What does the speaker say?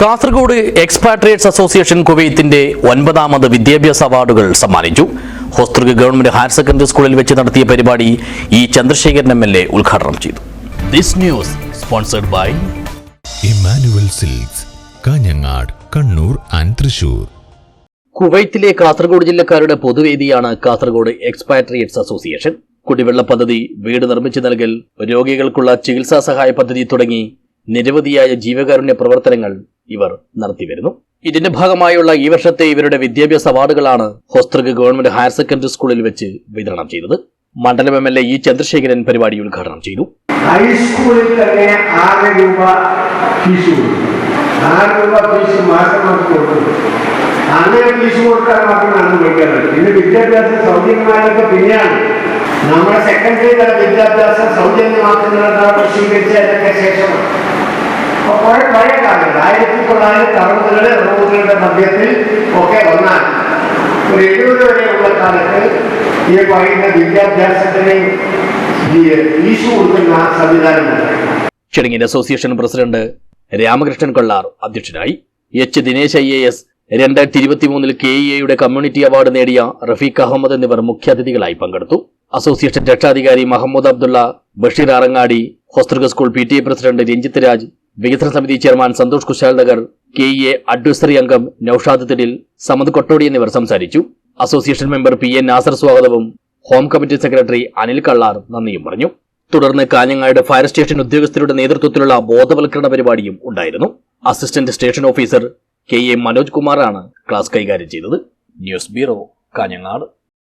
Kasaragod expatriates association കുവൈത്തിന്റെ ഒൻപതാമത് വിദ്യാഭ്യാസ അവാർഡുകൾ സമ്മാനിച്ചു. ഹോസ്തൃക ഗവൺമെന്റ് ഹയർ സെക്കൻഡറി സ്കൂളിൽ വെച്ച് നടത്തിയ പരിപാടി E Chandrasekharan M L A ഉദ്ഘാടനം ചെയ്തു. This news sponsored by Emmanuel Silks Kanhangad Kannur and Thrissur. കുവൈത്തിലെ Kasaragod ജില്ലക്കാരുടെ പൊതുവേദിയാണ് കാസർഗോഡ് എക്സ്പാട്രിയേറ്റ്സ് അസോസിയേഷൻ. കുടിവെള്ള പദ്ധതി വീട് നിർമ്മിച്ചു നൽകൽ രോഗികൾക്കുള്ള ചികിത്സാ സഹായ പദ്ധതി തുടങ്ങി നിരവധിയായ ജീവകാരുണ്യ പ്രവർത്തനങ്ങൾ ഇവർ നടത്തിവരുന്നു. ഇതിന്റെ ഭാഗമായുള്ള ഈ വർഷത്തെ ഇവരുടെ വിദ്യാഭ്യാസ അവാർഡുകളാണ് ഹോസ്തൃക ഗവൺമെന്റ് ഹയർ സെക്കൻഡറി സ്കൂളിൽ വെച്ച് വിതരണം ചെയ്തത്. മണ്ഡലം M L A E Chandrasekharan പരിപാടി ഉദ്ഘാടനം ചെയ്തു. ഹൈസ്കൂളിൽ തന്നെ ആറ് രൂപ ഫീസ് ആറ് രൂപ ഫീസ് മാസം നമുക്ക് കൊടുക്കും അങ്ങനെ ഫീസ് കൊടുക്കാൻ മാത്രമേ അന്ന് പഠിക്കാൻ ഇന്ന് വിദ്യാഭ്യാസ സൗജന്യമായൊക്കെ പിന്നെയാണ് നമ്മുടെ സെക്കൻഡറി തല വിദ്യാഭ്യാസം സൗജന്യമാക്കുന്നതാണ് സ്വീകരിച്ചതിനൊക്കെ അപ്പൊ കുറെ പഴയ കാലങ്ങൾ ആയിരത്തി തൊള്ളായിരത്തി അറുപതുകളുടെ അറുപതുകളുടെ മധ്യത്തിൽ ഒക്കെ വന്നാൽ ഒരു എഴുപത് വരെയുള്ള കാലത്ത് ഈ പറയുന്ന കൊടുക്കുന്ന സംവിധാനമുണ്ട് അസോസിയേഷൻ പ്രസിഡന്റ് രാമകൃഷ്ണൻ കൊള്ളാർ അധ്യക്ഷനായി H. Dinesh I. A. S. രണ്ടായിരത്തി ഇരുപത്തിമൂന്നിൽ കെ ഇ എയുടെ കമ്മ്യൂണിറ്റി അവാർഡ് നേടിയ റഫീഖ് അഹമ്മദ് എന്നിവർ മുഖ്യാതിഥികളായി പങ്കെടുത്തു. അസോസിയേഷൻ രക്ഷാധികാരി Mahmood Abdullah Basheer Arangadi Hosdurg school P T A president Ranjith Raj വികസന സമിതി chairman Santhosh Kushal Nagar K E A advisory അംഗം നൌഷാദ് തിടിൽ സമദ് കൊട്ടോടി എന്നിവർ സംസാരിച്ചു. Association member P N Nasar സ്വാഗതവും home committee secretary Anil Kallar നന്ദിയും പറഞ്ഞു. തുടർന്ന് കാഞ്ഞങ്ങാട് ഫയർ സ്റ്റേഷൻ ഉദ്യോഗസ്ഥരുടെ നേതൃത്വത്തിലുള്ള ബോധവൽക്കരണ പരിപാടിയും ഉണ്ടായിരുന്നു. Assistant station officer K A Manoj കുമാറാണ് ക്ലാസ് കൈകാര്യം ചെയ്തത്. News bureau Kanhangad.